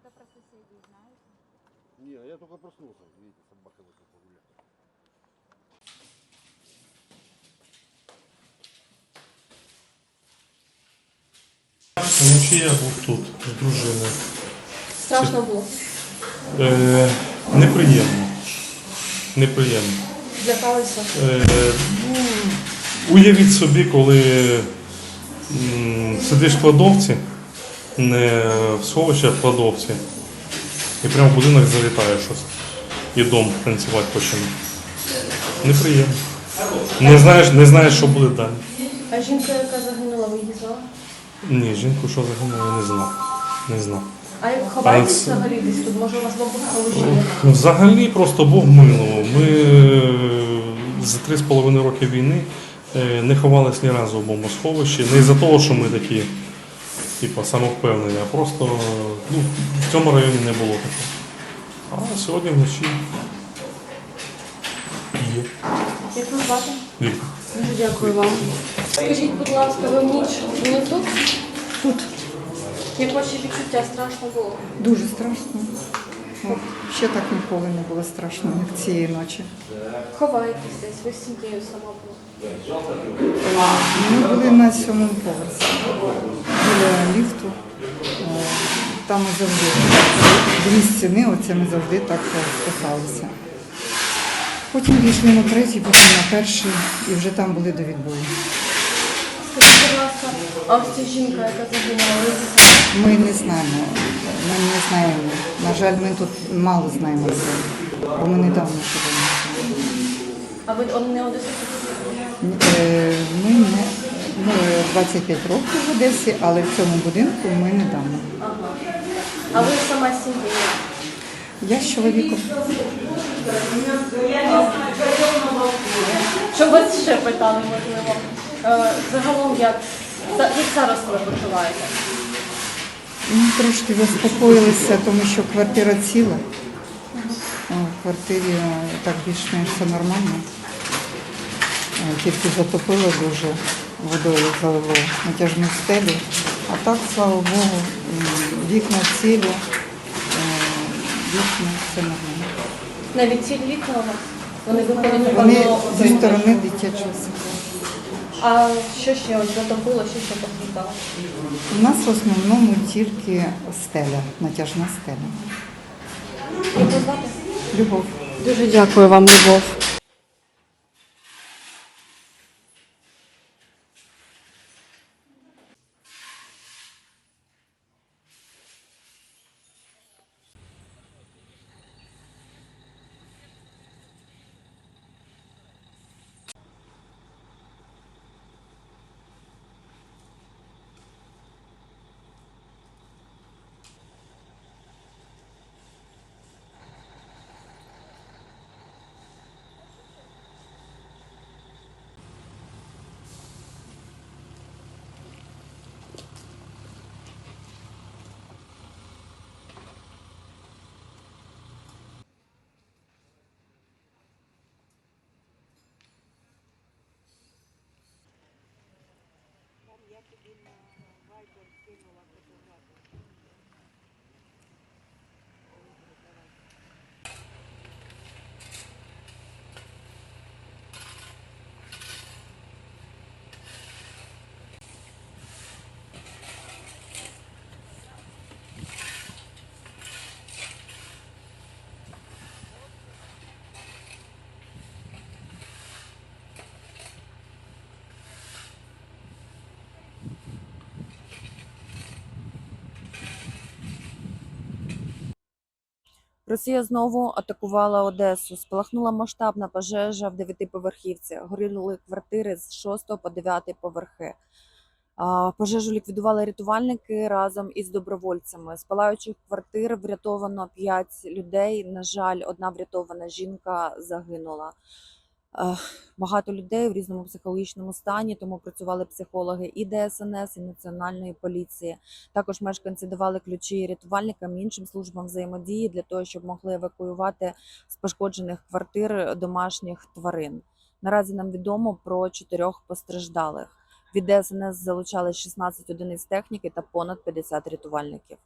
что-то про соседей знаете? Не, я только проснулся, видите, собака вышла погулять. Вночі я був тут з дружиною. Страшно було. Е, неприємно. Неприємно. Злякалися. Е, ну, уявіть собі, коли м, сидиш в кладовці, не в сховищі, а в кладовці, і прямо в будинок залітає щось. І дом танцювати почне. Неприємно. Не знаєш, не знаєш, що буде далі. А жінка, яка загинула, ви її знали? Ні, жінку, що загинула, я не знав. Не знав. А як ховаєтесь це- взагалі десь тут? Може у вас бомбосховище? Взагалі просто Бог милував. Ми е, за три з половиною роки війни е, не ховались ні разу в бомбосховищі. Не із-за того, що ми такі, типу, самовпевнені, а просто ну, в цьому районі не було такого. А сьогодні вночі є. Як звати? Віктор. Дуже дякую вам. Скажіть, будь ласка, ви ніч не тут? Тут Як ваші відчуття страшно було? дуже страшно. От, ще так ніколи не було страшно, як цієї ночі. Ховаєтесь десь, ви з сім'єю сама була. Ми були на сьомому поверсі біля ліфту. Е, Там ми завжди дві стіни, оце ми завжди так спускалися. Потім пішли на третій, потім на перший і вже там були до відбою. Скажіть, будь ласка, а ось ця жінка, яка загинула? Ми не знаємо, ми не знаємо. На жаль, ми тут мало знаємо людей, бо ми недавно живемо. А ви не одесити? Е, Ми не 25 років в Одесі, але в цьому будинку ми недавно. Ага. А ви сама з сім'єю? Я з чоловіком. Що вас ще питали, можливо? Е, Загалом, як, як зараз ви почуваєте? Ну, трошки заспокоїлися, тому що квартира ціла. В квартирі е, так більш-менш все нормально. Е, Тільки затопило дуже, водою залило натяжну стелю. А так, слава Богу, вікна цілі, е, вікна все нормально. Навіть ці вікна у вас? Вони виходять Вони зі сторони дитячого садку. А що ще ось затопило, що ще постраждало? У нас в основному тільки стеля, натяжна стеля. Любов. Дуже дякую вам, Любов. Вайбер скинула фотографію. Росія знову атакувала Одесу. Спалахнула масштабна пожежа в дев'ятиповерхівці. Горіли квартири з 6 по 9 поверхи. Пожежу ліквідували рятувальники разом із добровольцями. З палаючих квартир врятовано 5 людей. На жаль, одна врятована жінка загинула. Багато людей в різному психологічному стані, тому працювали психологи і ДСНС, і Національної поліції. Також мешканці давали ключі рятувальникам і іншим службам взаємодії для того, щоб могли евакуювати з пошкоджених квартир домашніх тварин. Наразі нам відомо про чотирьох постраждалих. Від ДСНС залучали 16 одиниць техніки та понад 50 рятувальників.